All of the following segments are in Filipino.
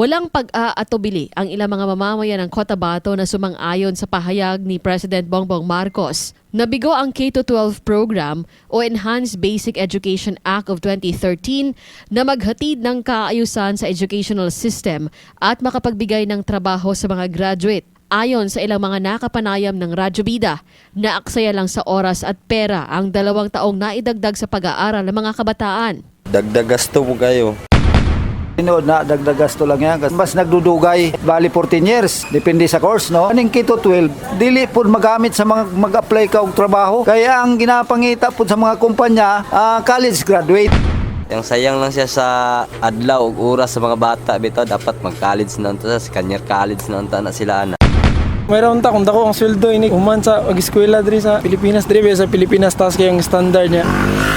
Walang pag-aatubili ang ilang mga mamamayan ng Cotabato na sumang-ayon sa pahayag ni President Bongbong Marcos. Nabigo ang K-12 program o Enhanced Basic Education Act of 2013 na maghatid ng kaayusan sa educational system at makapagbigay ng trabaho sa mga graduate. Ayon sa ilang mga nakapanayam ng Radyo Bida, naaksaya lang sa oras at pera ang dalawang taong naidagdag sa pag-aaral ng mga kabataan. Dagdag gasto mo kayo. Tinood na dagdag gasto lang yan. Kasi Mas nagdudugay, bali 14 years. Depende sa course, no? Aning kito 12, dili po magamit sa mga mag-apply ka og trabaho. Kaya ang ginapangita po sa mga kumpanya, ah, college graduate. Yung sayang lang siya sa adlaw ug oras sa mga bata bitaw dapat mag-college na unta sa kanyar college na unta na sila ana. Mayroon ta kung dako ang sweldo ini human sa pag-eskwela diri sa Pilipinas diri sa Pilipinas taas kay ang standard niya.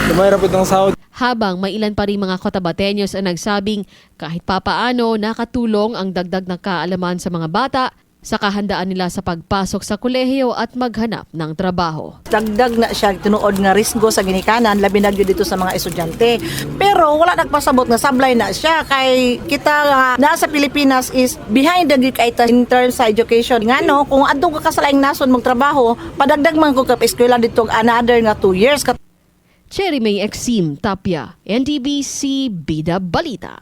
Lumayra pud ang sahod. Habang may ilan pa rin mga Cotabateños ang nagsabing kahit papaano nakatulong ang dagdag na kaalaman sa mga bata sa kahandaan nila sa pagpasok sa kolehiyo at maghanap ng trabaho. dagdag na siya tinuod nga risgo sa ginikanan labi na dito sa mga estudyante. Pero wala nagpasabot nga sablay na siya. Kay kita nga nasa Pilipinas is behind the ita in terms sa education. Ngano kung adto ka sa laing nason magtrabaho padagdag man ko ka eskwela dito another nga 2 years Cherry May Exim Tapia, NTBC Bida Balita.